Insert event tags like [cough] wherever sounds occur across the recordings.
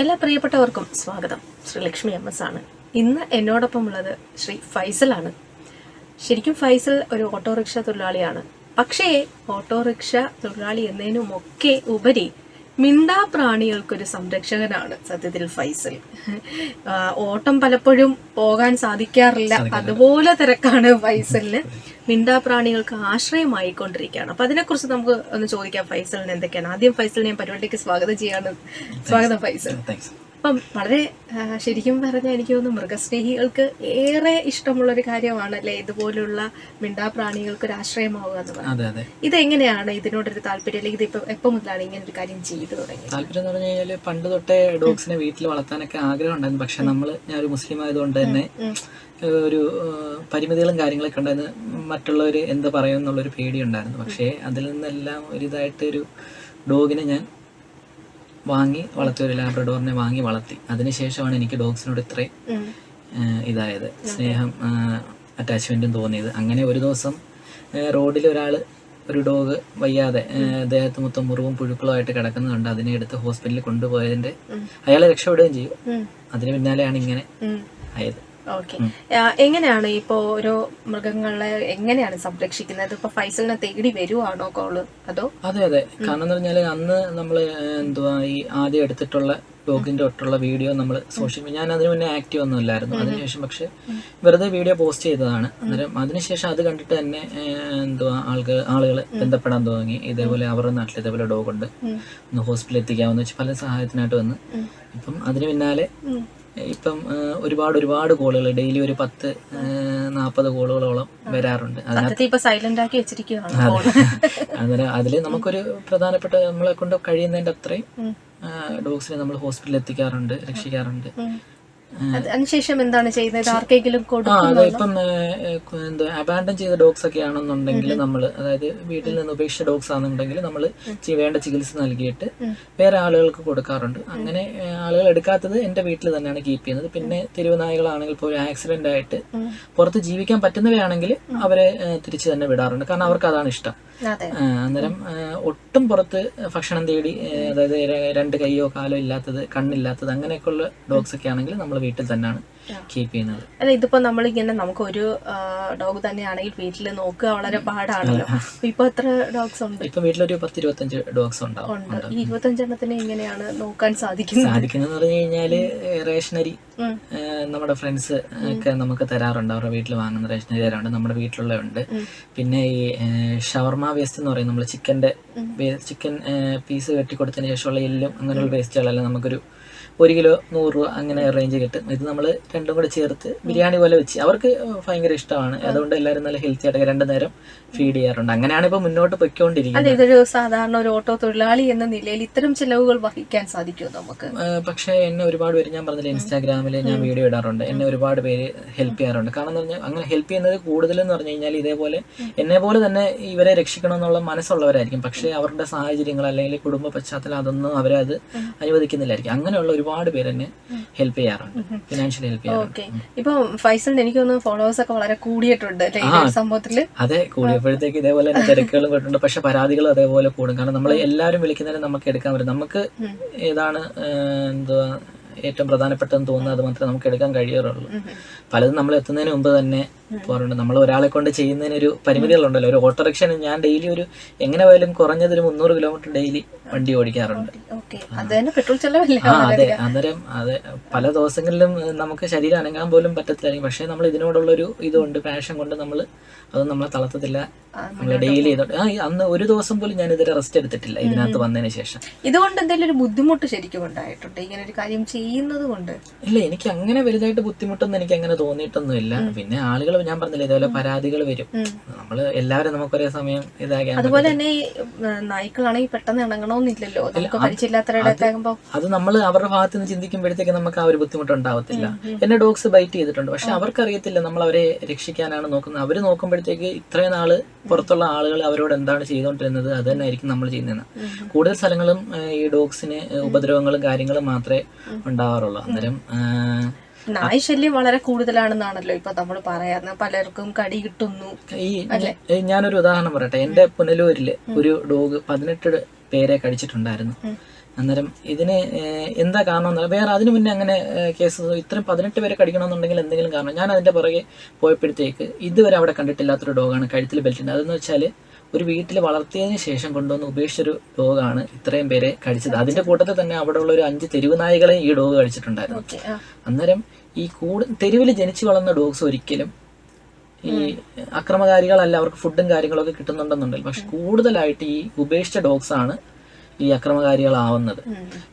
എല്ലാ പ്രിയപ്പെട്ടവർക്കും സ്വാഗതം. ശ്രീ ലക്ഷ്മി എം എസ് ആണ്. ഇന്ന് എന്നോടൊപ്പം ഉള്ളത് ശ്രീ ഫൈസലാണ് ശരിക്കും ഫൈസൽ ഒരു ഓട്ടോറിക്ഷ തൊഴിലാളിയാണ്. പക്ഷേ ഓട്ടോറിക്ഷ തൊഴിലാളി എന്നതിനുമൊക്കെ ഉപരി മിണ്ടാ പ്രാണികൾക്കൊരു സംരക്ഷകനാണ് സത്യത്തിൽ ഫൈസൽ. ഓട്ടം പലപ്പോഴും പോകാൻ സാധിക്കാറില്ല. അതുപോലെ തിരക്കാണ് ഫൈസലിന്. മിണ്ടാ പ്രാണികൾക്ക് ആശ്രയമായിക്കൊണ്ടിരിക്കുകയാണ്. അപ്പൊ അതിനെക്കുറിച്ച് നമുക്ക് ഒന്ന് ചോദിക്കാം ഫൈസലിന് എന്തൊക്കെയാണ്? ആദ്യം ഫൈസലിനെ പരിപാടിക്ക് സ്വാഗതം ചെയ്യാണ് സ്വാഗതം ഫൈസൽ. താങ്ക്സ് അപ്പം വളരെ ശരിക്കും പറഞ്ഞാൽ എനിക്ക് തോന്നുന്നു മൃഗസ്നേഹികൾക്ക് ഏറെ ഇഷ്ടമുള്ളൊരു കാര്യമാണല്ലേ ഇതുപോലുള്ള മിണ്ടാപ്രാണികൾക്ക് ഒരു ആശ്രയമാവുക എന്ന് പറയുന്നത് അതെ അതെ. ഇതെങ്ങനെയാണ് ഇതിനോടൊരു താല്പര്യം? അല്ലെങ്കിൽ ഇതിപ്പോ എപ്പോ മുതലാണ് ഇങ്ങനെ ഒരു കാര്യം ചെയ്തു തുടങ്ങി താല്പര്യം എന്ന് പറഞ്ഞു കഴിഞ്ഞാൽ പണ്ട് തൊട്ടേ ഡോഗ്സിനെ വീട്ടിൽ വളർത്താനൊക്കെ ആഗ്രഹം ഉണ്ടായിരുന്നു. പക്ഷെ നമ്മൾ ഞാൻ ഒരു മുസ്ലിം ആയതുകൊണ്ട് തന്നെ ഒരു പരിമിതികളും കാര്യങ്ങളൊക്കെ ഉണ്ടായിരുന്നു. മറ്റുള്ളവർ എന്ത് പറയും എന്നുള്ളൊരു പേടി ഉണ്ടായിരുന്നു. പക്ഷേ അതിൽ നിന്നെല്ലാം ഒരിതായിട്ട് ഒരു ഡോഗിനെ ഞാൻ വാങ്ങി വളർത്തി ഒരു ലാബ്രഡോറിനെ വാങ്ങി വളർത്തി. അതിനുശേഷമാണ് എനിക്ക് ഡോഗ്സിനോട് ഇത്രയും ഇതായത്. സ്നേഹം അറ്റാച്ച്മെന്റും തോന്നിയത്. അങ്ങനെ ഒരു ദിവസം റോഡിൽ ഒരാൾ ഒരു ഡോഗ് വയ്യാതെ ദേഹത്ത് മൊത്തം മുറിവും പുഴുക്കളുമായിട്ട് ആയിട്ട് കിടക്കുന്നുണ്ട് അതിനെ എടുത്ത് ഹോസ്പിറ്റലിൽ കൊണ്ടുപോയതിന്റെ അയാളെ രക്ഷപ്പെടുകയും ചെയ്യും. അതിന് പിന്നാലെയാണ് ഇങ്ങനെ. ആയത്. ഓക്കെ എങ്ങനെയാണ് ഇപ്പോ ഓരോ മൃഗങ്ങളെ എങ്ങനെയാണ് സംരക്ഷിക്കുന്നത്? ഇപ്പൊ ഫൈസലിനെ തേടി വരുവാണോ കോൾ? അതോ? അതെ അതെ. കാരണം എന്ന് പറഞ്ഞാൽ അന്ന് നമ്മൾ എന്തുവാ ഈ ആദ്യം എടുത്തിട്ടുള്ള ഡോഗിന്റെ ഒട്ടുള്ള വീഡിയോ നമ്മൾ സോഷ്യൽ മീഡിയ ഞാൻ അതിന് മുന്നേ ആക്റ്റീവ് ഒന്നും ഇല്ലായിരുന്നു അതിനുശേഷം പക്ഷെ വെറുതെ വീഡിയോ പോസ്റ്റ് ചെയ്തതാണ്. അന്നേരം അതിനുശേഷം അത് കണ്ടിട്ട് തന്നെ എന്തുവാ ആൾക്ക് ആളുകൾ ബന്ധപ്പെടാൻ തുടങ്ങി. ഇതേപോലെ അവരുടെ നാട്ടിൽ ഇതേപോലെ ഡോഗ് ഉണ്ട് ഒന്ന് ഹോസ്പിറ്റലിൽ എത്തിക്കാമെന്ന് വെച്ച് പല സഹായത്തിനായിട്ട് വന്ന്. ഇപ്പം അതിന് പിന്നാലെ. ഇപ്പം ഒരുപാട് ഒരുപാട് കോളുകൾ ഡെയിലി ഒരു പത്ത് നാൽപ്പത് കോളുകളോളം വരാറുണ്ട്. അന്നേരം അതിൽ [laughs] നമുക്കൊരു പ്രധാനപ്പെട്ട നമ്മളെ കൊണ്ട് കഴിയുന്നതിന്റെ അത്രയും ഡോഗ്സിനെ നമ്മൾ ഹോസ്പിറ്റലിൽ എത്തിക്കാറുണ്ട് രക്ഷിക്കാറുണ്ട്. അതിനുശേഷം എന്താണ് ചെയ്യുന്നത്? ആർക്കെങ്കിലും ഇപ്പം എന്താ അബാൻഡൻ ചെയ്ത ഡോഗ്സ് ഒക്കെ ആണെന്നുണ്ടെങ്കിൽ നമ്മൾ അതായത് വീട്ടിൽ നിന്ന് ഉപേക്ഷിച്ച ഡോഗ്സ് ആണെന്നുണ്ടെങ്കിൽ നമ്മൾ വേണ്ട ചികിത്സ നൽകിയിട്ട് വേറെ ആളുകൾക്ക് കൊടുക്കാറുണ്ട്. അങ്ങനെ ആളുകൾ എടുക്കാത്തത് എന്റെ വീട്ടിൽ തന്നെയാണ് കീപ്പ് ചെയ്യുന്നത്. പിന്നെ തെരുവുനായകളാണെങ്കിൽ ഒരു ആക്സിഡന്റ് ആയിട്ട് പുറത്ത് ജീവിക്കാൻ പറ്റുന്നവയാണെങ്കിൽ അവരെ തിരിച്ചു തന്നെ വിടാറുണ്ട്. കാരണം അവർക്ക് അതാണ് ഇഷ്ടം. അന്നേരം ഒട്ടും പുറത്ത് ഭക്ഷണം തേടി അതായത് രണ്ട് കൈയോ കാലോ ഇല്ലാത്തത് കണ്ണില്ലാത്തത് അങ്ങനെയൊക്കെയുള്ള ഡോഗ്സ് ഒക്കെ ആണെങ്കിൽ നമ്മൾ വീട്ടിൽ തന്നെയാണ് കീപ്പ് ചെയ്യുന്നത്. അല്ല ഇതിപ്പോ നമ്മളിങ്ങനെ നമുക്ക് ഒരു ഡോഗ് തന്നെയാണെങ്കിൽ വീട്ടിൽ നോക്കുക വളരെ പാടാണല്ലോ. ഇപ്പൊ എത്ര ഡോഗ്സ് ഉണ്ട്? ഇപ്പൊ വീട്ടിലൊരു പത്ത് ഇരുപത്തഞ്ച് ഡോഗ്സ് ഉണ്ടാവും ഉണ്ട്. ഈ ഇരുപത്തഞ്ചെണ്ണത്തിന് എങ്ങനെയാണ് നോക്കാൻ സാധിക്കുന്നത്? സാധിക്കുന്നത് പറഞ്ഞു കഴിഞ്ഞാൽ റേഷനരി ഉം. നമ്മുടെ ഫ്രണ്ട്സ് ഒക്കെ നമുക്ക് തരാറുണ്ട്. അവരുടെ വീട്ടിൽ വാങ്ങുന്ന റേഷനറി തരാറുണ്ട്. നമ്മുടെ വീട്ടിലുള്ളതുണ്ട് പിന്നെ ഈ ഷവർമ വേസ്റ്റ് എന്ന് പറയും. നമ്മൾ ചിക്കന്റെ ചിക്കൻ പീസ് കെട്ടിക്കൊടുത്തതിന് ശേഷമുള്ള എല്ലും അങ്ങനെയുള്ള വേസ്റ്റുകളെല്ലാം നമുക്കൊരു ഒരു കിലോ നൂറ് രൂപ അങ്ങനെ റേഞ്ച് കിട്ടും. ഇത് നമ്മൾ രണ്ടും കൂടെ ചേർത്ത് ബിരിയാണി പോലെ വെച്ച്. അവർക്ക് ഭയങ്കര ഇഷ്ടമാണ്. അതുകൊണ്ട് എല്ലാവരും നല്ല ഹെൽത്തി ആയിട്ട് രണ്ടു നേരം ഫീഡ് ചെയ്യാറുണ്ട്. അങ്ങനെയാണ് ഇപ്പൊ മുന്നോട്ട് പൊയ്ക്കൊണ്ടിരിക്കുന്നത്. ഇതൊരു സാധാരണ ഒരു ഓട്ടോ തൊഴിലാളി എന്ന നിലയിൽ ഇത്തരം ചിലവുകൾ വഹിക്കാൻ സാധിക്കുമോ നമുക്ക്? പക്ഷെ എന്നെ ഒരുപാട് പേര് ഞാൻ പറഞ്ഞില്ല ഇൻസ്റ്റാഗ്രാമിൽ ഞാൻ വീഡിയോ ഇടാറുണ്ട്. എന്നെ ഒരുപാട് പേര് ഹെൽപ്പ് ചെയ്യാറുണ്ട്. കാരണം എന്ന് പറഞ്ഞാൽ അങ്ങനെ ഹെൽപ്പ് ചെയ്യുന്നത് കൂടുതലെന്ന് പറഞ്ഞു കഴിഞ്ഞാൽ ഇതേപോലെ എന്നെ പോലെ തന്നെ ഇവരെ രക്ഷിക്കണമെന്നുള്ള മനസ്സുള്ളവരായിരിക്കും. പക്ഷേ അവരുടെ സാഹചര്യങ്ങൾ അല്ലെങ്കിൽ കുടുംബ പശ്ചാത്തലം അതൊന്നും അവരത് അനുവദിക്കുന്നില്ലായിരിക്കും. അങ്ങനെയുള്ള ഒരുപാട് പേര് എന്നെ ഹെൽപ്പ് ചെയ്യാറുണ്ട്. ഫിനാൻഷ്യലി ഹെൽപ്പ് ചെയ്യാറുണ്ട്. ഇപ്പൊ ഫൈസലിന് എനിക്ക് തോന്നുന്നു ഫോളോവേഴ്സ് ഒക്കെ വളരെ കൂടിയിട്ടുണ്ട് സംഭവത്തിൽ അതെ കൂടിയപ്പോഴത്തേക്ക് ഇതേപോലെ തന്നെ തിരക്കുകളും കേട്ടിട്ടുണ്ട് പക്ഷെ പരാതികളും അതേപോലെ കൂടും. കാരണം നമ്മൾ എല്ലാവരും വിളിക്കുന്നതിന് നമുക്ക് എടുക്കാൻ പറ്റും. നമുക്ക് ഏതാണ് എന്തുവാ ഏറ്റവും പ്രധാനപ്പെട്ടതെന്ന് തോന്നുന്നത് അത് മാത്രമേ നമുക്ക് എടുക്കാൻ കഴിയാറുള്ളൂ. പലതും നമ്മൾ എത്തുന്നതിന് മുമ്പ് തന്നെ പോകാറുണ്ട്. നമ്മൾ ഒരാളെ കൊണ്ട് ചെയ്യുന്നതിനൊരു പരിമിതികളുണ്ടല്ലോ. ഒരു ഓട്ടോറിക്ഷൻ ഞാൻ ഡെയിലി ഒരു എങ്ങനെ പോയാലും കുറഞ്ഞത് ഒരു മുന്നൂറ് കിലോമീറ്റർ ഡെയിലി വണ്ടി ഓടിക്കാറുണ്ട്. ആ അതെ. അന്നേരം അതെ പല ദിവസങ്ങളിലും നമുക്ക് ശരീരം അനങ്ങാൻ പോലും പറ്റത്തില്ലായിരിക്കും പക്ഷേ നമ്മൾ ഇതിനോടുള്ളൊരു ഇതുണ്ട് പാഷൻ കൊണ്ട് നമ്മൾ അത് നമ്മളെ തളർത്തത്തില്ല. നമ്മൾ ഡെയിലി ചെയ്തോണ്ട് ആ അന്ന് ഒരു ദിവസം പോലും ഞാൻ ഇതുവരെ റെസ്റ്റ് എടുത്തിട്ടില്ല. ഇതിനകത്ത് വന്നതിന് ശേഷം. ഇതുകൊണ്ട് എന്തെങ്കിലും ഒരു ബുദ്ധിമുട്ട് ശരിക്കും ഉണ്ടായിട്ടുണ്ട്? ഇങ്ങനെ ഒരു കാര്യം ചെയ്യുന്നത് കൊണ്ട്. ഇല്ല എനിക്ക് അങ്ങനെ വലുതായിട്ട് ബുദ്ധിമുട്ടൊന്നും എനിക്ക് അങ്ങനെ തോന്നിയിട്ടൊന്നുമില്ല. പിന്നെ ആളുകൾ ഞാൻ പറഞ്ഞില്ല ഇതേപോലെ പരാതികൾ വരും. നമ്മൾ എല്ലാവരും നമുക്ക് ഒരേ സമയം ഇതാക്കി അതുപോലെ തന്നെ നായ്ക്കളാണെങ്കിൽ പെട്ടെന്ന് ഇണങ്ങണമെന്നില്ലല്ലോ അത് നമ്മൾ അവരുടെ ഭാഗത്ത് നിന്ന് ചിന്തിക്കുമ്പോഴത്തേക്ക് നമുക്ക് ആ ഒരു ബുദ്ധിമുട്ട് ഉണ്ടാവത്തില്ല. എന്നെ ഡോഗ്സ് ബൈറ്റ് ചെയ്തിട്ടുണ്ട്. പക്ഷെ അവർക്കറിയത്തില്ല നമ്മൾ അവരെ രക്ഷിക്കാനാണ് നോക്കുന്നത്. അവർ നോക്കുമ്പോഴത്തേക്ക് ഇത്രയും നാൾ പുറത്തുള്ള ആളുകൾ അവരോട് എന്താണ് ചെയ്തുകൊണ്ടിരുന്നത് അത് തന്നെ ആയിരിക്കും നമ്മൾ ചെയ്യുന്നത് കൂടുതൽ സ്ഥലങ്ങളും ഈ ഡോഗ്സിന് ഉപദ്രവങ്ങളും കാര്യങ്ങളും മാത്രമേ ഉണ്ടാവാറുള്ളൂ. അന്നേരം നായ് ശല്യം വളരെ കൂടുതലാണെന്നാണല്ലോ ഇപ്പൊ നമ്മൾ പറയുന്നത് പലർക്കും കടി കിട്ടുന്നു. ഈ ഞാനൊരു ഉദാഹരണം പറയട്ടെ. എന്റെ പുനലൂരിൽ ഒരു ഡോഗ് പതിനെട്ട് പേരെ കടിച്ചിട്ടുണ്ടായിരുന്നു. അന്നേരം ഇതിന് എന്താ കാരണം എന്ന് വേറെ അതിനു മുന്നേ അങ്ങനെ കേസ് ഇത്രയും പതിനെട്ട് പേരെ കടിക്കണമെന്നുണ്ടെങ്കിൽ എന്തെങ്കിലും കാരണം. ഞാൻ അതിന്റെ പുറകെ പോയപ്പോഴത്തേക്ക് ഇതുവരെ അവിടെ കണ്ടിട്ടില്ലാത്തൊരു ഡോഗാണ് കഴുത്തിൽ ബെൽറ്റ് ഉണ്ട് അതെന്ന് വെച്ചാൽ ഒരു വീട്ടിൽ വളർത്തിയതിന് ശേഷം കൊണ്ടുവന്ന് ഉപേക്ഷിച്ചൊരു ഡോഗാണ് ഇത്രയും പേരെ കടിച്ചത്. അതിന്റെ കൂട്ടത്തിൽ തന്നെ അവിടെ ഉള്ള ഒരു അഞ്ച് തെരുവ് നായകളെയും ഈ ഡോഗ് കഴിച്ചിട്ടുണ്ടായിരുന്നു. അന്നേരം ഈ കൂട് തെരുവിൽ ജനിച്ചു വളർന്ന ഡോഗ്സ് ഒരിക്കലും ഈ അക്രമകാരികളല്ല അവർക്ക് ഫുഡും കാര്യങ്ങളൊക്കെ കിട്ടുന്നുണ്ടെന്നുണ്ടല്ലോ പക്ഷെ കൂടുതലായിട്ട് ഈ ഉപേക്ഷിച്ച ഡോഗ്സ് ആണ് ഈ അക്രമകാരികളാവുന്നത്.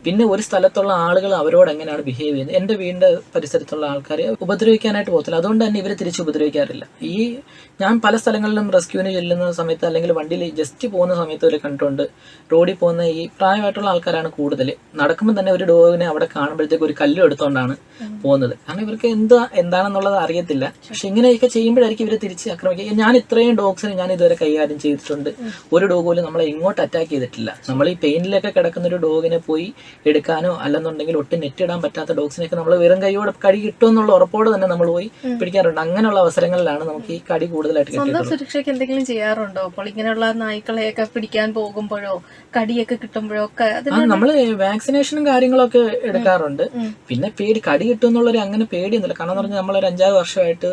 പിന്നെ ഒരു സ്ഥലത്തുള്ള ആളുകൾ അവരോട് എങ്ങനെയാണ് ബിഹേവ് ചെയ്യുന്നത്? എന്റെ വീടിന്റെ പരിസരത്തുള്ള ആൾക്കാരെ ഉപദ്രവിക്കാനായിട്ട് പോകത്തില്ല. അതുകൊണ്ട് തന്നെ ഇവരെ തിരിച്ച് ഉപദ്രവിക്കാറില്ല. ഈ ഞാൻ പല സ്ഥലങ്ങളിലും റെസ്ക്യൂവിന് ചെല്ലുന്ന സമയത്ത് അല്ലെങ്കിൽ വണ്ടിയിൽ ജസ്റ്റ് പോകുന്ന സമയത്ത് ഒരു കണ്ടിട്ടുണ്ട്. റോഡിൽ പോകുന്ന ഈ പ്രായമായിട്ടുള്ള ആൾക്കാരാണ് കൂടുതൽ. നടക്കുമ്പോൾ തന്നെ ഒരു ഡോഗിനെ അവിടെ കാണുമ്പോഴത്തേക്ക് ഒരു കല്ലും എടുത്തുകൊണ്ടാണ് പോകുന്നത്. കാരണം ഇവർക്ക് എന്താ എന്താണെന്നുള്ളത് അറിയത്തില്ല. പക്ഷെ ഇങ്ങനെയൊക്കെ ചെയ്യുമ്പോഴായിരിക്കും ഇവരെ തിരിച്ച് ആക്രമിക്കുക. ഞാൻ ഇത്രയും ഡോഗ്സിനെ ഞാൻ ഇതുവരെ കൈകാര്യം ചെയ്തിട്ടുണ്ട്. ഒരു ഡോഗ് പോലും നമ്മളെ ഇങ്ങോട്ട് അറ്റാക്ക് ചെയ്തിട്ടില്ല. നമ്മൾ ഈ പെയിനിലൊക്കെ കിടക്കുന്ന ഒരു ഡോഗിനെ പോയി എടുക്കാനോ അല്ലെന്നുണ്ടെങ്കിൽ ഒട്ടും നെറ്റ് ഇടാൻ പറ്റാത്ത ഡോഗ്സിനെയൊക്കെ നമ്മൾ വെറും കൈയോടെ കടി കിട്ടും എന്നുള്ള ഉറപ്പോടെ തന്നെ നമ്മൾ പോയി പിടിക്കാറുണ്ട്. അങ്ങനെയുള്ള അവസരങ്ങളിലാണ് നമുക്ക് ഈ കടി കൂടുതലായിട്ട് സ്വന്തം സുരക്ഷയ്ക്ക് എന്തെങ്കിലും ചെയ്യാറുണ്ടോ? അപ്പോൾ ഇങ്ങനെയുള്ള നായ്ക്കളെയൊക്കെ പിടിക്കാൻ പോകുമ്പോഴോ കടിയൊക്കെ കിട്ടുമ്പോഴോ ഒക്കെ നമ്മൾ വാക്സിനേഷനും കാര്യങ്ങളൊക്കെ എടുക്കാറുണ്ട്. പിന്നെ പേടി കടി കിട്ടും എന്നുള്ളൊരു അങ്ങനെ പേടിയൊന്നുമില്ല. കാരണം പറഞ്ഞാൽ നമ്മളൊരു അഞ്ചാറ് വർഷമായിട്ട്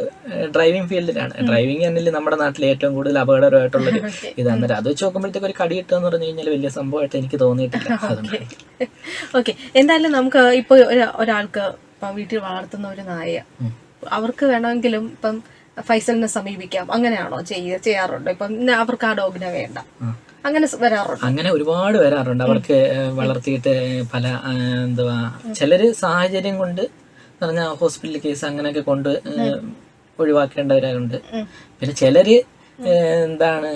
ഡ്രൈവിംഗ് ഫീൽഡിലാണ് ഡ്രൈവിംഗ് തന്നെ നമ്മുടെ നാട്ടിലെ ഏറ്റവും കൂടുതൽ അപകടകരമായിട്ടുള്ളൊരു [laughs] ഇതാണ് അത് വെച്ച് നോക്കുമ്പോഴത്തേക്ക് ഒരു കടി കിട്ടുക എന്ന് പറഞ്ഞു കഴിഞ്ഞാൽ വലിയ സംഭവമായിട്ട് എനിക്ക് തോന്നിയിട്ടില്ല. [laughs] അതുകൊണ്ട് ഓക്കെ എന്തായാലും നമുക്ക് ഇപ്പൊ ഒരാൾക്ക് ഇപ്പം വീട്ടിൽ വളർത്തുന്ന ഒരു നായ അവർക്ക് വേണമെങ്കിലും ഇപ്പം ഫൈസലിനെ സമീപിക്കാം. അങ്ങനെയാണോ ചെയ്യ ചെയ്യാറുണ്ടോ? ഇപ്പം അവർക്ക് ആ ഡോഗിനെ വേണ്ട. അങ്ങനെ വരാറുണ്ട്? അങ്ങനെ ഒരുപാട് വരാറുണ്ട്. അവർക്ക് വളർത്തിയിട്ട് പല എന്തുവാ ചിലര് സാഹചര്യം കൊണ്ട് പറഞ്ഞ ഹോസ്പിറ്റൽ കേസ് അങ്ങനെയൊക്കെ കൊണ്ട് ഒഴിവാക്കേണ്ടവരുണ്ട് പിന്നെ ചിലര് എന്താണ്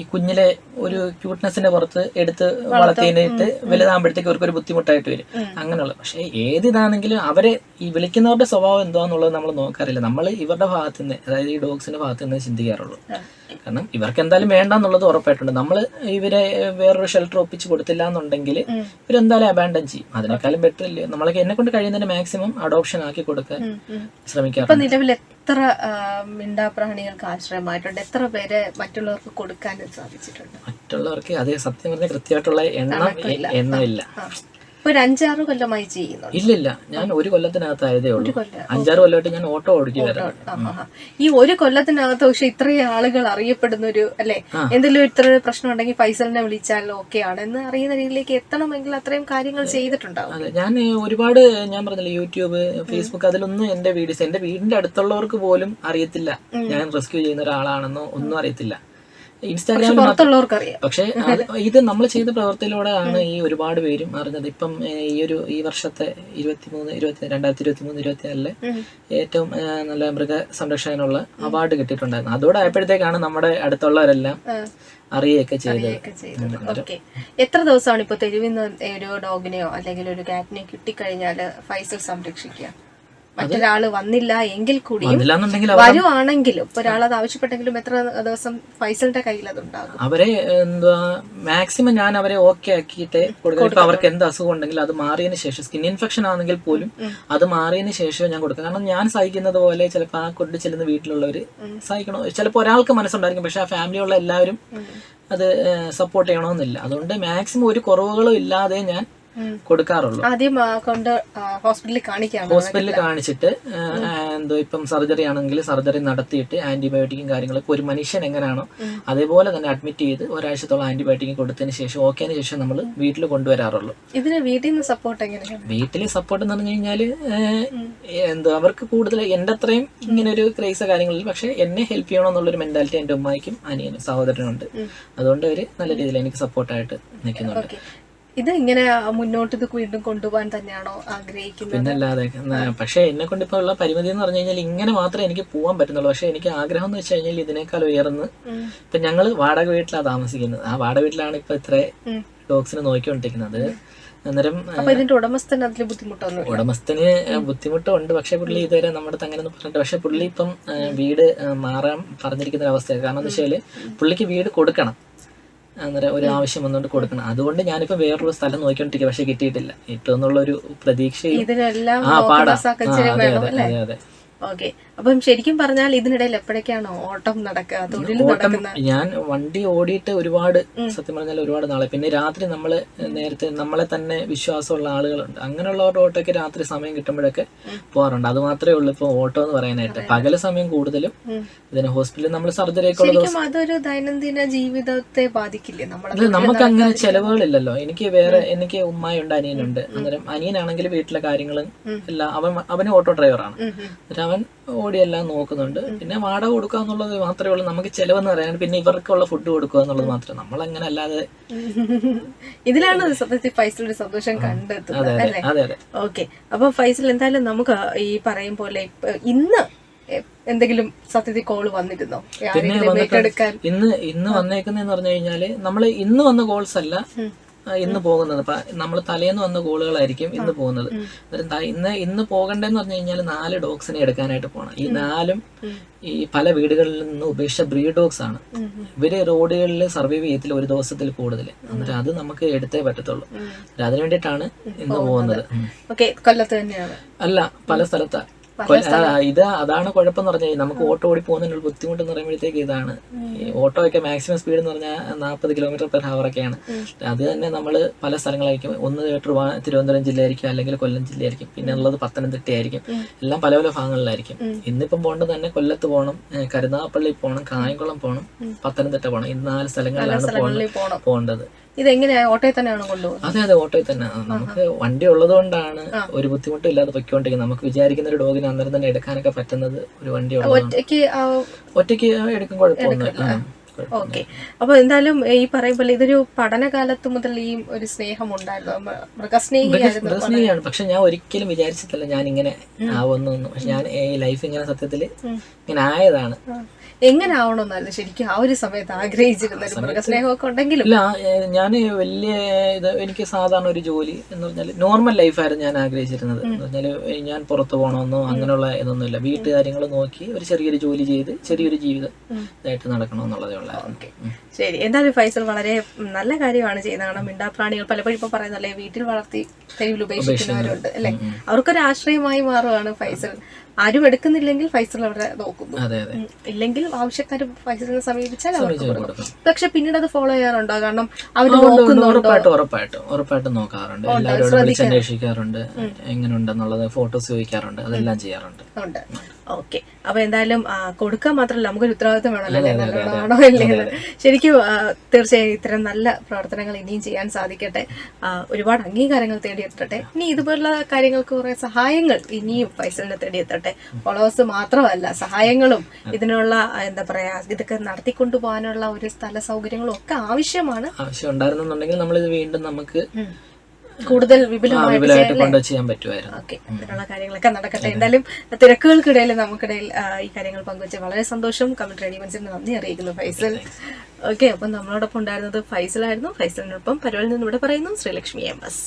ഈ കുഞ്ഞിലെ ഒരു ക്യൂട്ട്നെസ്സിന്റെ പുറത്ത് എടുത്ത് വളർത്തിയിട്ട് വലുതാകുമ്പോഴത്തേക്ക് അവർക്കൊരു ബുദ്ധിമുട്ടായിട്ട് വരും. അങ്ങനെയുള്ള പക്ഷേ ഏതിതാണെങ്കിലും അവരെ ഈ വിളിക്കുന്നവരുടെ സ്വഭാവം എന്താന്നുള്ളത് നമ്മൾ നോക്കാറില്ല. നമ്മൾ ഇവരുടെ ഭാഗത്ത് നിന്ന് അതായത് ഈ ഡോഗ്സിന്റെ ഭാഗത്ത് നിന്ന് ചിന്തിക്കാറുള്ളൂ കാരണം ഇവർക്ക് എന്തായാലും വേണ്ടെന്നുള്ളത് ഉറപ്പായിട്ടുണ്ട്. നമ്മൾ ഇവരെ വേറൊരു ഷെൽട്ടർ ഒപ്പിച്ച് കൊടുത്തില്ല എന്നുണ്ടെങ്കിൽ ഇവരെന്തായാലും അബാൻഡൻ ചെയ്യും. അതിനേക്കാളും ബെറ്റർ ഇല്ലേ? നമ്മളൊക്കെ എന്നെ കൊണ്ട് കഴിയുന്നതിന് മാക്സിമം അഡോപ്ഷൻ ആക്കി കൊടുക്കാൻ ശ്രമിക്കാറുണ്ട്. നിലവിൽ എത്ര മിണ്ടാപ്രാണികൾക്ക് ആശ്രയമായിട്ടുണ്ട്? എത്ര പേരെ മറ്റുള്ളവർക്ക് കൊടുക്കാൻ സാധിച്ചിട്ടുണ്ട്. മറ്റുള്ളവർക്ക് അതേ സത്യം പറഞ്ഞ കൃത്യമായിട്ടുള്ള എണ്ണം എണ്ണമില്ല. ഒരു അഞ്ചാറ് കൊല്ലമായി ചെയ്യുന്നു ഇല്ലില്ല. ഞാൻ ഒരു കൊല്ലത്തിനകത്തായതേ ഉള്ളൂ. അഞ്ചാറ് കൊല്ലമായിട്ട് ഞാൻ ഓട്ടോ ആ. ഈ ഒരു കൊല്ലത്തിനകത്ത് പക്ഷെ ഇത്രയും ആളുകൾ അറിയപ്പെടുന്ന ഒരു അല്ലെ എന്തെങ്കിലും ഇത്ര പ്രശ്നം ഉണ്ടെങ്കിൽ ഫൈസലിനെ വിളിച്ചാൽ ഓക്കെ ആണ് എന്ന് അറിയുന്ന രീതിയിലേക്ക് എത്തണമെങ്കിൽ അത്രയും കാര്യങ്ങൾ ചെയ്തിട്ടുണ്ടാവും. ഞാൻ ഒരുപാട് ഞാൻ പറഞ്ഞില്ല യൂട്യൂബ് ഫേസ്ബുക്ക് അതിലൊന്നും എന്റെ വീഡിയോസ് എന്റെ വീടിന്റെ അടുത്തുള്ളവർക്ക് പോലും അറിയത്തില്ല. ഞാൻ റെസ്ക്യൂ ചെയ്യുന്ന ഒരാളാണെന്നോ ഒന്നും അറിയത്തില്ല. ഇൻസ്റ്റാഗ്രാമിൽ പുറത്തുള്ളവർക്ക് അറിയാം പക്ഷേ ഇത് നമ്മൾ ചെയ്ത പ്രവർത്തിയിലൂടെ ആണ് ഈ ഒരുപാട് പേരും അറിഞ്ഞത്. ഇപ്പം ഈ ഒരു ഈ വർഷത്തെ ഇരുപത്തിമൂന്ന് ഇരുപത്തി രണ്ടായിരത്തി ഇരുപത്തി മൂന്ന് ഇരുപത്തിനാലിൽ ഏറ്റവും നല്ല മൃഗ സംരക്ഷകനുള്ള അവാർഡ് കിട്ടിയിട്ടുണ്ടായിരുന്നു. അതോടെ ആയപ്പോഴത്തേക്കാണ് നമ്മുടെ അടുത്തുള്ളവരെല്ലാം അറിയുകയൊക്കെ ചെയ്തത്. എത്ര ദിവസമാണ് ഇപ്പൊ തെരുവിൽ നിന്ന് ഒരു ഡോഗിനെയോ അല്ലെങ്കിൽ ഒരു കാറ്റിനെയോ കിട്ടിക്കഴിഞ്ഞാൽ ഫൈസൽ സംരക്ഷിക്കുക? മറ്റൊരാൾ വന്നില്ല എങ്കിൽ കൂടിയും വരുവാണെങ്കിലും ഇപ്പൊ ഒരാൾ അത് ആവശ്യപ്പെട്ടെങ്കിലും എത്ര ദിവസം ഫൈസലിന്റെ കയ്യിൽ അത് ഉണ്ടാകും അവരെ എന്താ മാക്സിമം ഞാൻ അവരെ ഓക്കെ ആക്കിയിട്ട് കൊടുക്കും അവർക്ക് എന്ത് അസുഖം ഉണ്ടെങ്കിൽ അത് മാറിയതിന് ശേഷം സ്കിൻ ഇൻഫെക്ഷൻ ആണെങ്കിൽ പോലും അത് മാറിയതിന് ശേഷം ഞാൻ കൊടുക്കും. കാരണം ഞാൻ സഹിക്കുന്നത് പോലെ ചിലപ്പോൾ ആ കൊണ്ട് ചെല്ലുന്ന വീട്ടിലുള്ളവര് സഹിക്കണോ? ചിലപ്പോൾ ഒരാൾക്ക് മനസ്സുണ്ടായിരിക്കും പക്ഷെ ആ ഫാമിലിയുള്ള എല്ലാവരും അത് സപ്പോർട്ട് ചെയ്യണമെന്നില്ല അതുകൊണ്ട് മാക്സിമം ഒരു കുറവുകളും ഇല്ലാതെ ഞാൻ കൊടുക്കാറുള്ളൂ. ആദ്യം കൊണ്ട് ഹോസ്പിറ്റലിൽ കാണിക്കാം. ഹോസ്പിറ്റലിൽ കാണിച്ചിട്ട് എന്തോ ഇപ്പം സർജറി ആണെങ്കിൽ സർജറി നടത്തിയിട്ട് ആന്റിബയോട്ടിക്കും കാര്യങ്ങളൊക്കെ ഒരു മനുഷ്യൻ എങ്ങനെയാണോ അതേപോലെ തന്നെ അഡ്മിറ്റ് ചെയ്ത് ഒരാഴ്ചത്തോളം ആന്റിബയോട്ടിക് കൊടുത്തതിന് ശേഷം ഓക്കേന് ശേഷം നമ്മൾ വീട്ടിൽ കൊണ്ടുവരാറുള്ളൂ. ഇതിന് വീട്ടിൽ നിന്ന് സപ്പോർട്ട് എങ്ങനെയാണ്? വീട്ടിലെ സപ്പോർട്ട് എന്ന് പറഞ്ഞു കഴിഞ്ഞാൽ എന്തോ അവർക്ക് കൂടുതൽ എന്റെ അത്രയും ഇങ്ങനെ ഒരു ക്രൈസ് കാര്യങ്ങളിൽ പക്ഷെ എന്നെ ഹെൽപ്പ് ചെയ്യണമെന്നുള്ളൊരു മെന്റാലിറ്റി എന്റെ ഉമ്മായിക്കും അനിയനും സഹോദരനുണ്ട്. അതുകൊണ്ട് അവർ നല്ല രീതിയിൽ എനിക്ക് സപ്പോർട്ടായിട്ട് നിൽക്കുന്നുണ്ട്. ഓക്കെ ഇത് ഇങ്ങനെ മുന്നോട്ട് ഇത് വീണ്ടും കൊണ്ടുപോകാൻ തന്നെയാണോ ആഗ്രഹിക്കുന്നത്? പിന്നല്ലാതെ പക്ഷേ എന്നെ കൊണ്ട് ഇപ്പോൾ ഉള്ള പരിമിതി എന്ന് പറഞ്ഞു കഴിഞ്ഞാൽ ഇങ്ങനെ മാത്രമേ എനിക്ക് പോകാൻ പറ്റുന്നുള്ളൂ. പക്ഷേ എനിക്ക് ആഗ്രഹം എന്ന് വെച്ച് കഴിഞ്ഞാൽ ഇതിനേക്കാൾ ഉയർന്ന്. ഇപ്പൊ ഞങ്ങൾ വാടക വീട്ടിലാണ് താമസിക്കുന്നത്. ആ വാടക വീട്ടിലാണ് ഇപ്പൊ ഇത്ര. ഡോഗ്സിനെ നോക്കിക്കൊണ്ടിരിക്കുന്നത്. അന്നേരം ഉടമസ്ഥന് അതിൽ ബുദ്ധിമുട്ടൊന്നും ഉടമസ്ഥന് ബുദ്ധിമുട്ടുണ്ട്. പക്ഷെ പുള്ളി ഇതുവരെ നമ്മുടെ അങ്ങനെ ഒന്നും പറഞ്ഞിട്ട് പക്ഷെ പുള്ളി ഇപ്പം വീട് മാറാൻ പറഞ്ഞിരിക്കുന്ന ഒരു അവസ്ഥയാണ്. കാരണം എന്താ വെച്ചാൽ പുള്ളിക്ക് വീട് കൊടുക്കണം. അന്നേരം ഒരു ആവശ്യം വന്നുകൊണ്ട് കൊടുക്കണം. അതുകൊണ്ട് ഞാനിപ്പോ വേറൊരു സ്ഥലം നോക്കിക്കൊണ്ടിരിക്കുക പക്ഷെ കിട്ടിയിട്ടില്ല. കിട്ടുമെന്നുള്ള ഒരു പ്രതീക്ഷ ആ പാടാ. അതെ അതെ അതെ അപ്പം ശരിക്കും പറഞ്ഞാൽ ഇതിനിടയിൽ എപ്പോഴൊക്കെയാണോ ഓട്ടം നടക്കുക? തൊഴിൽ ഓട്ടം നടക്കുന്ന ഞാൻ വണ്ടി ഓടിയിട്ട് ഒരുപാട് സത്യം പറഞ്ഞാൽ ഒരുപാട് നാളെ പിന്നെ രാത്രി നമ്മൾ നേരത്തെ നമ്മളെ തന്നെ വിശ്വാസമുള്ള ആളുകളുണ്ട്. അങ്ങനെയുള്ളവരുടെ ഓട്ടോട്ടൊക്കെ രാത്രി സമയം കിട്ടുമ്പോഴൊക്കെ പോകാറുണ്ട്. അത് മാത്രമേ ഉള്ളൂ ഇപ്പോൾ ഓട്ടോ എന്ന് പറയാനായിട്ട്. പകൽ സമയം കൂടുതലും ഇതിന് ഹോസ്പിറ്റലിൽ നമ്മൾ സർജറി ഒക്കെ ശരിക്കും അതൊരു ദൈനംദിന ജീവിതത്തെ ബാധിക്കില്ലേ? നമ്മളെ നമുക്ക് അങ്ങനെ ചെലവുകളില്ലല്ലോ. എനിക്ക് വേറെ എനിക്ക് ഉമ്മായുണ്ട് അനിയനുണ്ട്. അന്നേരം അനിയനാണെങ്കിൽ വീട്ടിലെ കാര്യങ്ങളും എല്ലാം അവൻ അവന് ഓട്ടോ ഡ്രൈവറാണ്. എന്നിട്ട് അവൻ എല്ലാം നോക്കുന്നുണ്ട്. പിന്നെ വാടക കൊടുക്കുക എന്നുള്ളത് മാത്രമേ ഉള്ളൂ. നമുക്ക് ചെലവെന്ന് പറയാൻ പിന്നെ ഇവർക്കുള്ള ഫുഡ് കൊടുക്കുക എന്നുള്ളത് മാത്രമേ. നമ്മൾ അങ്ങനെ അല്ലാതെ ഇതിലാണ് സത്യത്തിൽ ഫൈസലിന്റെ സന്തോഷം കണ്ടെത്തുന്നത് അല്ലേ? ഓക്കെ. അപ്പൊ ഫൈസൽ എന്തായാലും നമുക്ക് ഈ പറയും പോലെ ഇന്ന് എന്തെങ്കിലും സത്യത്തിൽ കോൾ വന്നിരുന്നോ? ഇന്ന് ഇന്ന് വന്നേക്കുന്നെന്ന് പറഞ്ഞു കഴിഞ്ഞാൽ നമ്മൾ ഇന്ന് വന്ന കോൾസ് അല്ല ഇന്ന് പോകുന്നത്. നമ്മൾ തലേന്ന് വന്ന കോളുകളായിരിക്കും ഇന്ന് പോകുന്നത്. അന്നേരം ഇന്ന് ഇന്ന് പോകണ്ടെന്ന് പറഞ്ഞു കഴിഞ്ഞാൽ നാല് ഡോഗ്സിനെ എടുക്കാനായിട്ട് പോകണം ഈ നാലും ഈ പല വീടുകളിൽ നിന്ന് ഉപേക്ഷിച്ച ബ്രീഡ് ഡോഗ്സ് ആണ് ഇവർ റോഡുകളിൽ സർവൈവ് ചെയ്യത്തില്ല ഒരു ദിവസത്തിൽ കൂടുതൽ എന്നിട്ട് അത് നമുക്ക് എടുത്തേ പറ്റത്തുള്ളൂ. അതിനു വേണ്ടിയിട്ടാണ് ഇന്ന് പോകുന്നത്. കൊല്ലത്ത് തന്നെയാണ്. അല്ല പല സ്ഥലത്താ. കൊല്ല- ആ, ഇത് അതാണ് കുഴപ്പം പറഞ്ഞാൽ നമുക്ക് ഓട്ടോ ഓടി പോകുന്നതിനുള്ള ബുദ്ധിമുട്ട് എന്ന് പറയുമ്പോഴത്തേക്ക് ഇതാണ്. ഓട്ടോ ഒക്കെ മാക്സിമം സ്പീഡ് എന്ന് പറഞ്ഞാൽ നാൽപ്പത് കിലോമീറ്റർ പെർ ഹവർ ഒക്കെയാണ്. അത് തന്നെ നമ്മൾ പല സ്ഥലങ്ങളായിരിക്കും. ഒന്ന് തിരുവനന്തപുരം ജില്ലയായിരിക്കും അല്ലെങ്കിൽ കൊല്ലം ജില്ലയായിരിക്കും. പിന്നെ ഉള്ളത് പത്തനംതിട്ട ആയിരിക്കും. എല്ലാം പല പല ഭാഗങ്ങളിലായിരിക്കും. ഇന്നിപ്പം പോകേണ്ടത് തന്നെ കൊല്ലത്ത് പോകണം കരുനാഗപ്പള്ളി പോകണം കായംകുളം പോകണം പത്തനംതിട്ട പോകണം. ഈ നാല് സ്ഥലങ്ങളിലാണ് പോകേണ്ടത്. ഇതെങ്ങനെയാ? ഓട്ടോയിൽ തന്നെയാണ് കൊണ്ടുപോകുന്നത്? അതെ അതെ ഓട്ടോയിൽ തന്നെ. നമുക്ക് വണ്ടി ഉള്ളത് കൊണ്ടാണ് ഒരു ബുദ്ധിമുട്ടും ഇല്ലാതെ പൊയ്ക്കൊണ്ടിരിക്കുന്നത്. നമുക്ക് വിചാരിക്കുന്ന ഒരു ഡോഗിന് അന്നേരം തന്നെ എടുക്കാനൊക്കെ പറ്റുന്നത് ഒരു വണ്ടി ഒറ്റയ്ക്ക് ഒറ്റയ്ക്ക് എടുക്കും കുഴപ്പമൊന്നും ആ, കുഴപ്പം. ഓക്കെ. അപ്പൊ എന്തായാലും ഈ പറയും പോലെ ഇതൊരു പഠനകാലത്ത് മുതൽ ഈ ഒരു സ്നേഹം ഉണ്ടായിരുന്നു. മൃഗസ്നേഹിയാണ്. പക്ഷെ ഞാൻ ഒരിക്കലും വിചാരിച്ചിട്ടില്ല ഞാൻ ഇങ്ങനെ ആവുന്നു പക്ഷെ ഞാൻ ഈ ലൈഫ് ഇങ്ങനെ സത്യത്തിൽ ഇങ്ങനെ ആയതാണ്. എങ്ങനെ ആവണമെന്നല്ല ശരിക്കും ആ ഒരു സമയത്ത് ആഗ്രഹിച്ചിരുന്ന ഒരു മൃഗസ്നേഹമൊക്കെ ഉണ്ടെങ്കിലും. ഇല്ല ഞാൻ വലിയ ഇത് എനിക്ക് സാധാരണ ഒരു ജോലി എന്ന് പറഞ്ഞാൽ നോർമൽ ലൈഫായിരുന്നു ഞാൻ ആഗ്രഹിച്ചിരുന്നത്. എന്ന് പറഞ്ഞാൽ ഞാൻ പുറത്തു പോകണമെന്നോ അങ്ങനെയുള്ള ഇതൊന്നും ഇല്ല വീട്ടുകാര്യങ്ങൾ നോക്കി ഒരു ചെറിയൊരു ജോലി ചെയ്ത് ചെറിയൊരു ജീവിതം ഇതായിട്ട് നടക്കണമെന്നുള്ളതേ ഉള്ളായിരുന്നു. ശരി എന്തായാലും ഫൈസൽ വളരെ നല്ല കാര്യമാണ് ചെയ്യുന്നത്. കാരണം മിണ്ടാപ്രാണികൾ പലപ്പോഴും ഇപ്പൊ പറയുന്നല്ലേ വീട്ടിൽ വളർത്തി തെരുവിൽ ഉപേക്ഷിക്കുന്നവരുണ്ട്. അല്ലെ? അവർക്കൊരു ആശ്രയമായി മാറുകയാണ് ഫൈസൽ. ആരും എടുക്കുന്നില്ലെങ്കിൽ ഫൈസൽ അവരെ നോക്കുന്നു. അതെ അതെ. ഉം, ഇല്ലെങ്കിൽ ആവശ്യക്കാർ ഫൈസലിനെ സമീപിച്ചാൽ അവർക്ക് കൊടുക്കും. പക്ഷെ പിന്നീട് അത് ഫോളോ ചെയ്യാറുണ്ടോ? കാരണം അവർ ഉറപ്പായിട്ടും ഉറപ്പായിട്ടും. ഉറപ്പായിട്ടും നോക്കാറുണ്ട്. എല്ലാവരോടും വിളിച്ച് അന്വേഷിക്കാറുണ്ട്. എങ്ങനെയുണ്ടെന്നുള്ളത് ഫോട്ടോസ് ചോദിക്കാറുണ്ട്. അതെല്ലാം ചെയ്യാറുണ്ട്. ഓക്കെ. അപ്പൊ എന്തായാലും കൊടുക്കാൻ മാത്രമല്ല നമുക്കൊരു ഉത്തരവാദിത്വം വേണമല്ലോ? ഇല്ലേ ശരിക്കും തീർച്ചയായും ഇത്തരം നല്ല പ്രവർത്തനങ്ങൾ ഇനിയും ചെയ്യാൻ സാധിക്കട്ടെ. ഒരുപാട് അംഗീകാരങ്ങൾ തേടിയെത്തട്ടെ. ഇനി ഇതുപോലുള്ള കാര്യങ്ങൾക്ക് കുറെ സഹായങ്ങൾ ഇനിയും ഫൈസലിനെ തേടിയെത്തട്ടെ. ഫോളോവേഴ്സ് മാത്രമല്ല സഹായങ്ങളും ഇതിനുള്ള എന്താ പറയാ ഇതൊക്കെ നടത്തിക്കൊണ്ടു പോകാനുള്ള ഒരു സ്ഥല സൗകര്യങ്ങളും ഒക്കെ ആവശ്യമാണ്. ആവശ്യം ഉണ്ടായിരുന്നുണ്ടെങ്കിൽ ഇത് വീണ്ടും നമുക്ക് കൂടുതൽ വിപുലമായിട്ട് കൊണ്ട് ചെയ്യാൻ പറ്റുമായിരുന്നു. ഓക്കെ അങ്ങനെയുള്ള കാര്യങ്ങളൊക്കെ നടക്കട്ടെ. എന്തായാലും തിരക്കുകൾക്കിടയിൽ നമുക്കിടയിൽ ഈ കാര്യങ്ങൾ പങ്കുവച്ച വളരെ സന്തോഷം. കമന്റ് റെഡിമെൻസിന് നന്ദി അറിയിക്കുന്നു ഫൈസൽ. ഓക്കെ അപ്പം നമ്മളോടൊപ്പം ഉണ്ടായിരുന്നത് ഫൈസൽ ആയിരുന്നു ഫൈസലിനൊപ്പം പരിപാടിയിൽ നിന്ന് ഇവിടെ പറയുന്നു ശ്രീലക്ഷ്മി എം എസ്.